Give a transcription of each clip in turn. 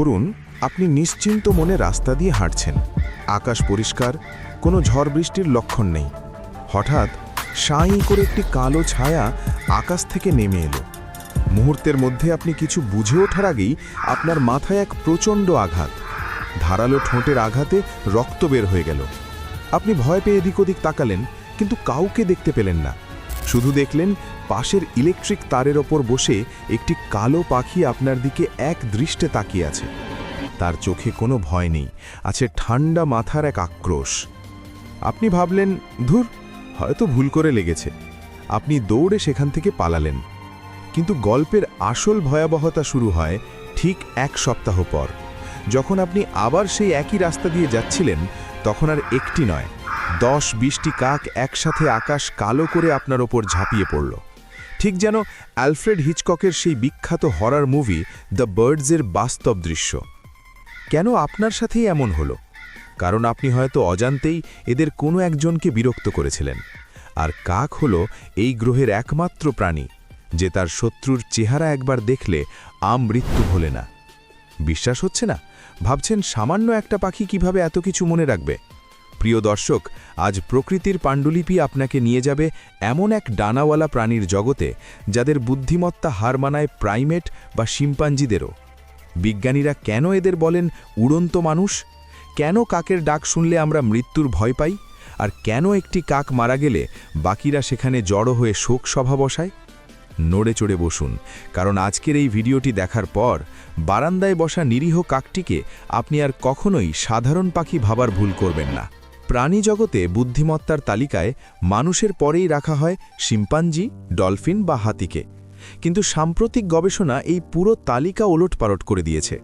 ধরুন, আপনি নিশ্চিন্ত মনে রাস্তা দিয়ে হাঁটছেন। আকাশ পরিষ্কার, কোনো ঝড় বৃষ্টির লক্ষণ নেই। হঠাৎ সাঁই করে একটি কালো ছায়া আকাশ থেকে নেমে এলো। মুহূর্তের মধ্যে আপনি কিছু বুঝে ওঠার আগেই আপনার মাথায় এক প্রচণ্ড আঘাত। ধারালো ঠোঁটের আঘাতে রক্ত বের হয়ে গেল। আপনি ভয় পেয়ে এদিক ওদিক তাকালেন, কিন্তু কাউকে দেখতে পেলেন না। শুধু দেখলেন পাশের ইলেকট্রিক তারের ওপর বসে একটি কালো পাখি আপনার দিকে এক দৃষ্টে তাকিয়ে আছে। তার চোখে কোনো ভয় নেই, আছে ঠান্ডা মাথার এক আক্রোশ। আপনি ভাবলেন, ধুর, হয়তো ভুল করে লেগেছে। আপনি দৌড়ে সেখান থেকে পালালেন। কিন্তু গল্পের আসল ভয়াবহতা শুরু হয় ঠিক এক সপ্তাহ পর। যখন আপনি আবার সেই একই রাস্তা দিয়ে যাচ্ছিলেন, তখন আর একটি নয় দশ বিশটি কাক একসাথে আকাশ কালো করে আপনার ওপর ঝাঁপিয়ে পড়ল। ঠিক যেন অ্যালফ্রেড হিচককের সেই বিখ্যাত হরার মুভি দ্য বার্ডসের বাস্তব দৃশ্য। কেন আপনার সাথেই এমন হলো? কারণ আপনি হয়তো অজান্তেই এদের কোনো একজনকে বিরক্ত করেছিলেন। আর কাক হল এই গ্রহের একমাত্র প্রাণী, যে তার শত্রুর চেহারা একবার দেখলে আম মৃত্যু ভোলে না। বিশ্বাস হচ্ছে না? ভাবছেন সামান্য একটা পাখি কীভাবে এত কিছু মনে রাখবে? প্রিয় দর্শক, আজ প্রকৃতির পাণ্ডুলিপি আপনাকে নিয়ে যাবে এমন এক ডানাওয়ালা প্রাণীর জগতে যাদের বুদ্ধিমত্তা হার মানায় প্রাইমেট বা শিম্পাঞ্জিদেরও। বিজ্ঞানীরা কেন এদের বলেন উড়ন্ত মানুষ? কেন কাকের ডাক শুনলে আমরা মৃত্যুর ভয় পাই? আর কেন একটি কাক মারা গেলে বাকিরা সেখানে জড়ো হয়ে শোক সভা বসায়? নড়ে চড়ে বসুন, কারণ আজকের এই ভিডিওটি দেখার পর বারান্দায় বসা নিরীহ কাকটিকে আপনি আর কখনোই সাধারণ পাখি ভাবার ভুল করবেন না। প্রাণী জগতে বুদ্ধিমত্তার তালিকায় মানুষের পরেই রাখা হয় শিম্পাঞ্জি, ডলফিন বা হাতিকে। কিন্তু সাম্প্রতিক গবেষণা এই পুরো তালিকা ওলটপালট করে দিয়েছে।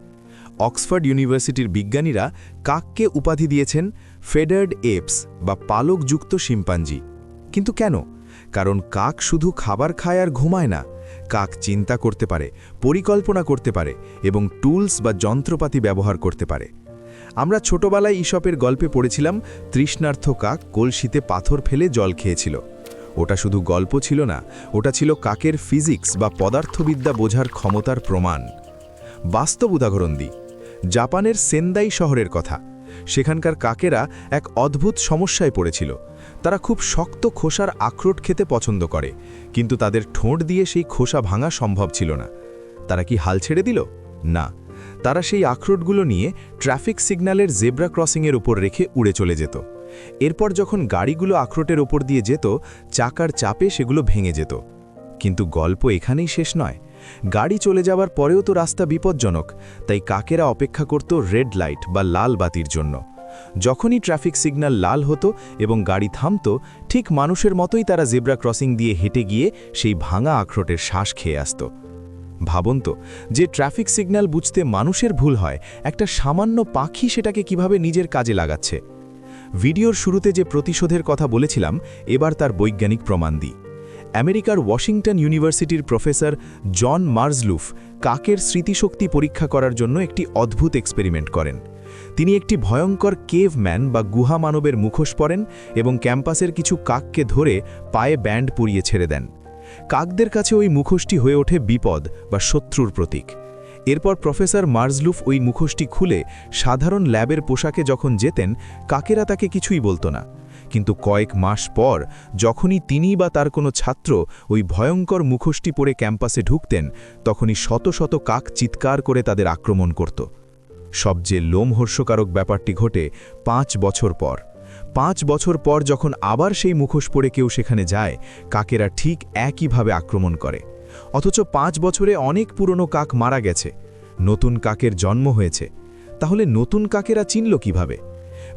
অক্সফোর্ড ইউনিভার্সিটির বিজ্ঞানীরা কাককে উপাধি দিয়েছেন ফেডার্ড এপস বা পালকযুক্ত শিম্পাঞ্জি। কিন্তু কেন? কারণ কাক শুধু খাবার খায় আর ঘুমায় না। কাক চিন্তা করতে পারে, পরিকল্পনা করতে পারে এবং টুলস বা যন্ত্রপাতি ব্যবহার করতে পারে। আমরা ছোটবেলায় ইসপের গল্পে পড়েছিলাম, তৃষ্ণার্থ কাক কলসিতে পাথর ফেলে জল খেয়েছিল। ওটা শুধু গল্প ছিল না, ওটা ছিল কাকের ফিজিক্স বা পদার্থবিদ্যা বোঝার ক্ষমতার প্রমাণ। বাস্তব উদাহরণ দিই, জাপানের সেন্দাই শহরের কথা। সেখানকার কাকেরা এক অদ্ভুত সমস্যায় পড়েছিল। তারা খুব শক্ত খোসার আখরোট খেতে পছন্দ করে, কিন্তু তাদের ঠোঁট দিয়ে সেই খোসা ভাঙা সম্ভব ছিল না। তারা কি হাল ছেড়ে দিল? না। তারা সেই আখরোটগুলো নিয়ে ট্রাফিক সিগন্যালের জেব্রা ক্রসিংয়ের উপর রেখে উড়ে চলে যেত। এরপর যখন গাড়িগুলো আখরোটের ওপর দিয়ে যেত, চাকার চাপে সেগুলো ভেঙে যেত। কিন্তু গল্প এখানেই শেষ নয়। গাড়ি চলে যাওয়ার পরেও তো রাস্তা বিপজ্জনক, তাই কাকেরা অপেক্ষা করত রেড লাইট বা লাল বাতির জন্য। যখনই ট্রাফিক সিগন্যাল লাল হতো এবং গাড়ি থামত, ঠিক মানুষের মতোই তারা জেব্রা ক্রসিং দিয়ে হেঁটে গিয়ে সেই ভাঙা আখরোটের শ্বাস খেয়ে আসত। ভাবুন তো যে ট্রাফিক সিগন্যাল বুঝতে মানুষের ভুল হয়, একটা সামান্য পাখি সেটাকে কীভাবে নিজের কাজে লাগাচ্ছে? ভিডিওর শুরুতে যে প্রতিশোধের কথা বলেছিলাম, এবার তার বৈজ্ঞানিক প্রমাণ দিই। আমেরিকার ওয়াশিংটন ইউনিভার্সিটির প্রফেসর জন মার্জলুফ কাকের স্মৃতিশক্তি পরীক্ষা করার জন্য একটি অদ্ভুত এক্সপেরিমেন্ট করেন। তিনি একটি ভয়ঙ্কর কেভ ম্যান বা গুহা মানবের মুখোশ পরেন এবং ক্যাম্পাসের কিছু কাককে ধরে পায়ে ব্যান্ড পুড়িয়ে ছেড়ে দেন। কাকদের কাছে ওই মুখোশটি হয়ে ওঠে বিপদ বা শত্রুর প্রতীক। এরপর প্রফেসর মার্জলুফ ওই মুখোশটি খুলে সাধারণ ল্যাবের পোশাকে যখন যেতেন, কাকেরা তাকে কিছুই বলতো না। কিন্তু কয়েক মাস পর, যখনই তিনি বা তার কোনো ছাত্র ওই ভয়ঙ্কর মুখোশটি পরে ক্যাম্পাসে ঢুকতেন, তখনই শত শত কাক চিৎকার করে তাদের আক্রমণ করত। সবচেয়ে লোমহর্ষকারক ব্যাপারটি ঘটে পাঁচ বছর পর। পাঁচ বছর পর যখন আবার সেই মুখোশ পরে কেউ সেখানে যায়, কাকেরা ঠিক একইভাবে আক্রমণ করে। অথচ পাঁচ বছরে অনেক পুরনো কাক মারা গেছে। নতুন কাকের জন্ম হয়েছে। তাহলে নতুন কাকেরা চিনল কীভাবে?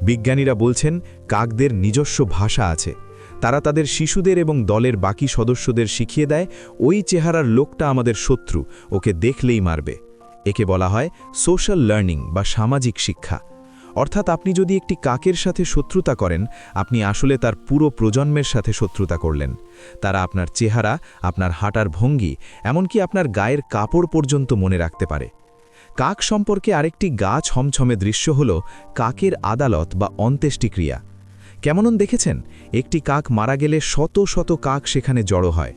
বিজ্ঞানীরা বলছেন, কাকদের নিজস্ব ভাষা আছে। তারা তাদের শিশুদের এবং দলের বাকি সদস্যদের শিখিয়ে দেয়, ওই চেহারার লোকটা আমাদের শত্রু, ওকে দেখলেই মারবে। একে বলা হয় সোশ্যাল লার্নিং বা সামাজিক শিক্ষা। অর্থাৎ আপনি যদি একটি কাকের সাথে শত্রুতা করেন, আপনি আসলে তার পুরো প্রজন্মের সাথে শত্রুতা করলেন। তারা আপনার চেহারা, আপনার হাঁটার ভঙ্গি, এমনকি আপনার গায়ের কাপড় পর্যন্ত মনে রাখতে পারে। কাক সম্পর্কে আরেকটি গা ছমছমে দৃশ্য হল কাকের আদালত বা অন্ত্যেষ্টিক্রিয়া। কেমন দেখেছেন? একটি কাক মারা গেলে শত শত কাক সেখানে জড়ো হয়।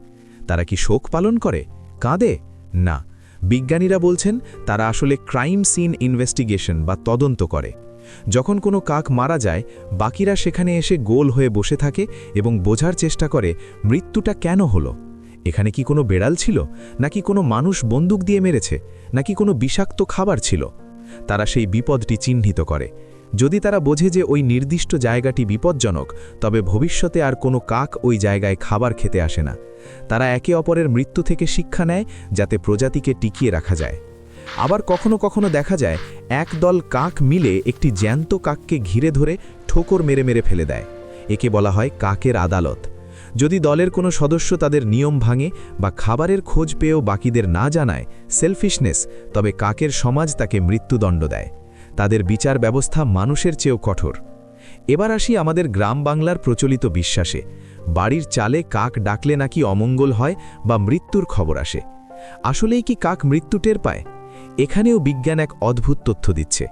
তারা কি শোক পালন করে? কাঁদে? না। বিজ্ঞানীরা বলছেন, তারা আসলে ক্রাইম সিন ইনভেস্টিগেশন বা তদন্ত করে। যখন কোনো কাক মারা যায়, বাকিরা সেখানে এসে গোল হয়ে বসে থাকে এবং বোঝার চেষ্টা করে, মৃত্যুটা কেন হলো? এখানে কি কোনো বেড়াল ছিল? নাকি কোনো মানুষ বন্দুক দিয়ে মেরেছে? নাকি কোনো বিষাক্ত খাবার ছিল? তারা সেই বিপদটি চিহ্নিত করে। যদি তারা বোঝে যে ওই নির্দিষ্ট জায়গাটি বিপজ্জনক, তবে ভবিষ্যতে আর কোনো কাক ওই জায়গায় খাবার খেতে আসে না। তারা একে অপরের মৃত্যু থেকে শিক্ষা নেয়, যাতে প্রজাতিকে টিকিয়ে রাখা যায়। আবার কখনো কখনো দেখা যায়, এক দল কাক মিলে একটি জ্যান্ত কাককে ঘিরে ধরে ঠোকর মেরে মেরে ফেলে দেয়। একে বলা হয় কাকের আদালত। যদি দলের কোনো সদস্য তাদের নিয়ম ভাঙে বা খাবারের খোঁজ পেয়েও বাকিদের না জানায় সেলফিশনেস তবে কাকের সমাজ তাকে মৃত্যুদণ্ড দেয়। তাদের বিচার ব্যবস্থা মানুষের চেয়েও কঠোর। এবার আসি আমাদের গ্রাম বাংলার প্রচলিত বিশ্বাসে। বাড়ির চালে কাক ডাকলে নাকি অমঙ্গল হয় বা মৃত্যুর খবর আসে। আসলেই কি কাক মৃত্যু টের পায়? এখানেও বিজ্ঞান এক অদ্ভুত তথ্য দিচ্ছে।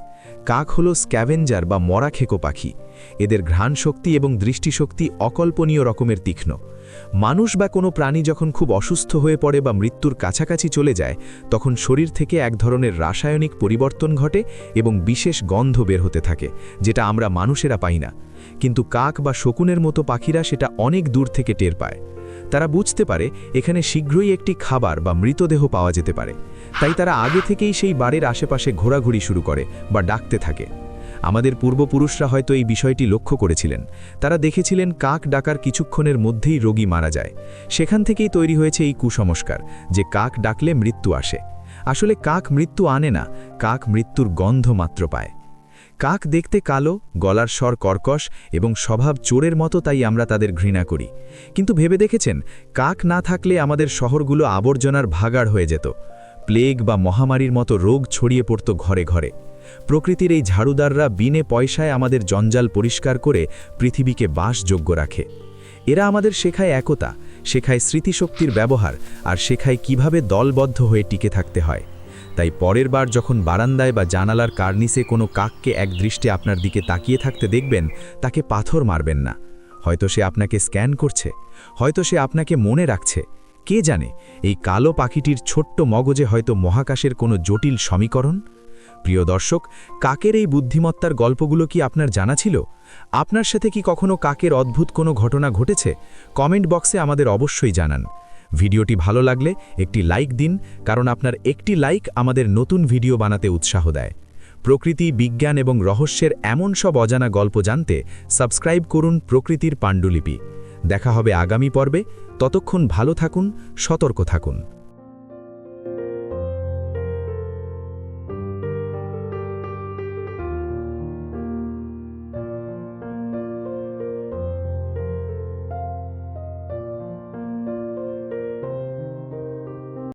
কাক হল স্ক্যাভেঞ্জার বা মরা খেকো পাখি। এদের ঘ্রাণ শক্তি এবং দৃষ্টিশক্তি অকল্পনীয় রকমের তীক্ষ্ণ। মানুষ বা কোনো প্রাণী যখন খুব অসুস্থ হয়ে পড়ে বা মৃত্যুর কাছাকাছি চলে যায়, তখন শরীর থেকে এক ধরনের রাসায়নিক পরিবর্তন ঘটে এবং বিশেষ গন্ধ বের হতে থাকে, যেটা আমরা মানুষেরা পাই না। কিন্তু কাক বা শকুনের মতো পাখিরা সেটা অনেক দূর থেকে টের পায়। তারা বুঝতে পারে এখানে শীঘ্রই একটি খাবার বা মৃতদেহ পাওয়া যেতে পারে। তাই তারা আগে থেকেই সেই বাড়ির আশেপাশে ঘোরাঘুরি শুরু করে বা ডাকতে থাকে। আমাদের পূর্বপুরুষরা হয়তো এই বিষয়টি লক্ষ্য করেছিলেন। তারা দেখেছিলেন কাক ডাকার কিছুক্ষণের মধ্যেই রোগী মারা যায়। সেখান থেকেই তৈরি হয়েছে এই কুসংস্কার যে কাক ডাকলে মৃত্যু আসে। আসলে কাক মৃত্যু আনে না, কাক মৃত্যুর গন্ধ মাত্র পায়। কাক দেখতে কালো, গলার স্বর কর্কশ এবং স্বভাব চোরের মতো তাই আমরা তাদের ঘৃণা করি। কিন্তু ভেবে দেখেছেন, কাক না থাকলে আমাদের শহরগুলো আবর্জনার ভাগাড় হয়ে যেত। প্লেগ বা মহামারীর মতো রোগ ছড়িয়ে পড়ত ঘরে ঘরে। প্রকৃতির এই ঝাড়ুদাররা বিনে পয়সায় আমাদের জঞ্জাল পরিষ্কার করে পৃথিবীকে বাসযোগ্য রাখে। এরা আমাদের শেখায় একতা, শেখায় স্মৃতিশক্তির ব্যবহার আর শেখায় কীভাবে দলবদ্ধ হয়ে টিকে থাকতে হয়। তাই পরের বার যখন বারান্দায় বা জানালার কার্নিসে কোনো কাককে এক দৃষ্টে আপনার দিকে তাকিয়ে থাকতে দেখবেন, তাকে পাথর মারবেন না। হয়তো সে আপনাকে স্ক্যান করছে, হয়তো সে আপনাকে মনে রাখছে। কে জানে, এই কালো পাখিটির ছোট্ট মগজে হয়তো মহাকাশের কোনো জটিল সমীকরণ? প্রিয় দর্শক, কাকের এই বুদ্ধিমত্তার গল্পগুলো কি আপনার জানা ছিল? আপনার সাথে কি কখনো কাকের অদ্ভুত কোনো ঘটনা ঘটেছে? কমেন্ট বক্সে আমাদের অবশ্যই জানান। ভিডিওটি ভালো লাগলে একটি লাইক দিন, কারণ আপনার একটি লাইক আমাদের নতুন ভিডিও বানাতে উৎসাহ দেয়। প্রকৃতি, বিজ্ঞান এবং রহস্যের এমন সব অজানা গল্প জানতে সাবস্ক্রাইব করুন প্রকৃতির পাণ্ডুলিপি। দেখা হবে আগামী পর্বে। ততক্ষণ ভালো থাকুন, সতর্ক থাকুন।